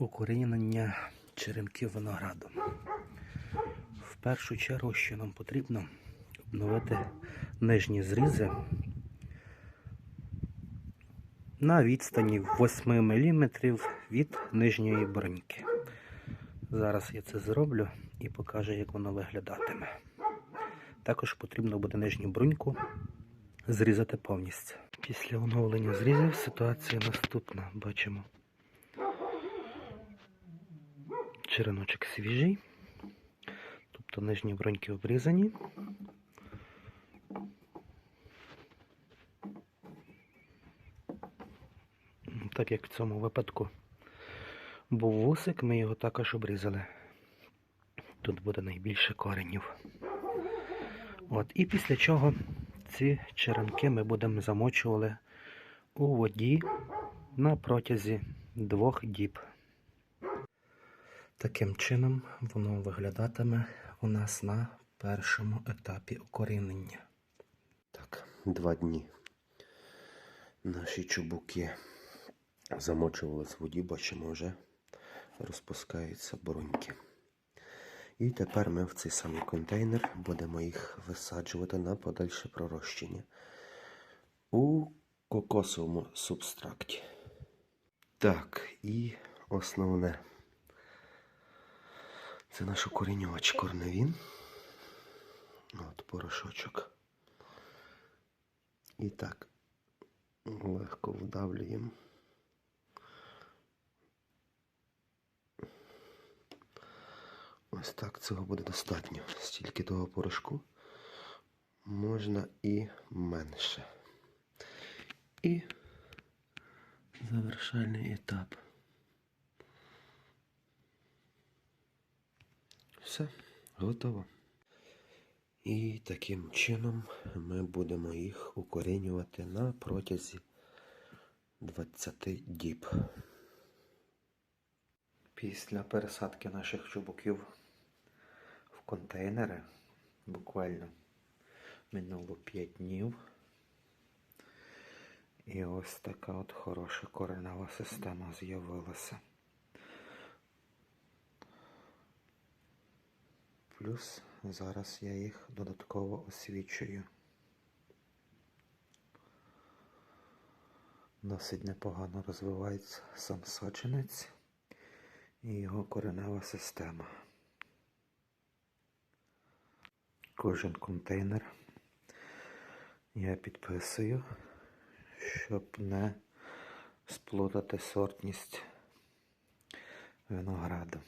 укорінення черенків винограду. В першу чергу, що нам потрібно обновити нижні зрізи на відстані 8 мм від нижньої броньки. Зараз я це зроблю і покажу, як воно виглядатиме. Також потрібно буде нижню бруньку зрізати повністю. Після оновлення зрізів ситуація наступна. Бачимо. Череночок свіжий, тобто нижні броньки обрізані. Так як в цьому випадку був вусик, ми його також обрізали. Тут буде найбільше коренів. От, і після чого ці черенки ми будемо замочували у воді на протязі двох діб. Таким чином воно виглядатиме у нас на першому етапі укорінення. Так, два дні. Наші чубуки замочувались в воді, бачимо, вже розпускаються бруньки. І тепер ми в цей самий контейнер будемо їх висаджувати на подальше пророщення у кокосовому субстракті. Так, і основне. Це наш укорінювач корневін. От порошочок. І так, легко вдавлюємо. Ось так цього буде достатньо. Стільки того порошку можна і менше. І завершальний етап. Все, готово. І таким чином ми будемо їх укорінювати на протязі 20 діб. Після пересадки наших чубуків в контейнери буквально минуло 5 днів. І ось така от хороша коренева система з'явилася. Плюс зараз я їх додатково освічую. Досить непогано розвивається сам саджанець і його коренева система. Кожен контейнер я підписую, щоб не сплутати сортність винограду.